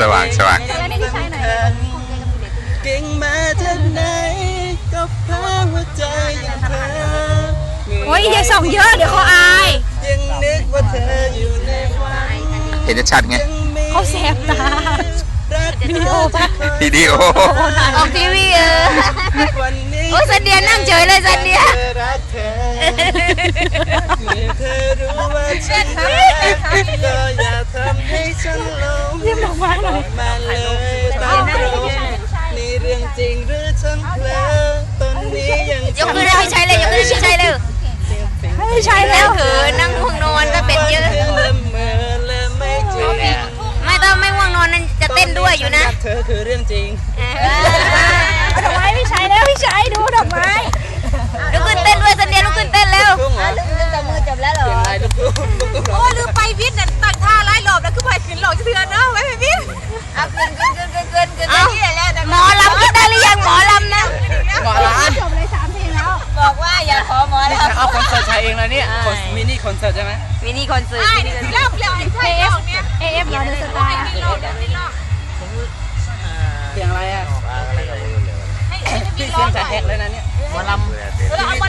สว่างสว่างแล้วนี่พี่ชายไหนเก่งมาจากไหนก็พาหัวใจยังเธอโอ้ยอย่าส่องเยอะเดี๋ยวเขาอายยังนึกว่าเธออยู่ในฝันเห็นชัดๆไงยังมีเขาแสบตารักวิดีโอปะวิดีโอออกทีวีเออวันนี้โอ้ยสันเดียนั่งเฉยเลยสันเดียธอรักเธอเมื่อเธอรู้ว่าฉันรักก็อ มาหน่อยมาเลยตอนนี้นี่เรื่องจริงหรือฉันเพลอตอนนี้ยังยกมือเลยใช้เลยยกมือเลยพี่ชายเลยให้ใช้แล้วเขินนั่งห่วงนอนก็เป็นเยอะเละเมอและไม่จริงไม่ต้องไม่ห่วงนอนนั่นจะเต้นด้วยอยู่นะเธอคือเรื่องจริง เกินเกินเกินเกินเกินเกินนี่แหละหมอลำคิดได้หรือยังหมอลำนะหมอร้านจบเลยสามเพลงแล้ว บอกว่าอย่าขอหมอลำเอาคอนเสิร์ตชายเองแล้วเนี่ยมินิคอนเสิร์ตใช่ไหมมินิคอนเสิร์ตมินิคอนเสิร์ตเริ่มเริ่มเพลงเนี่ยเอฟเราเดินสไตล์เสียงอะไรอะพี่เสียงจะแหกเลยนะเนี่ยหมอลำ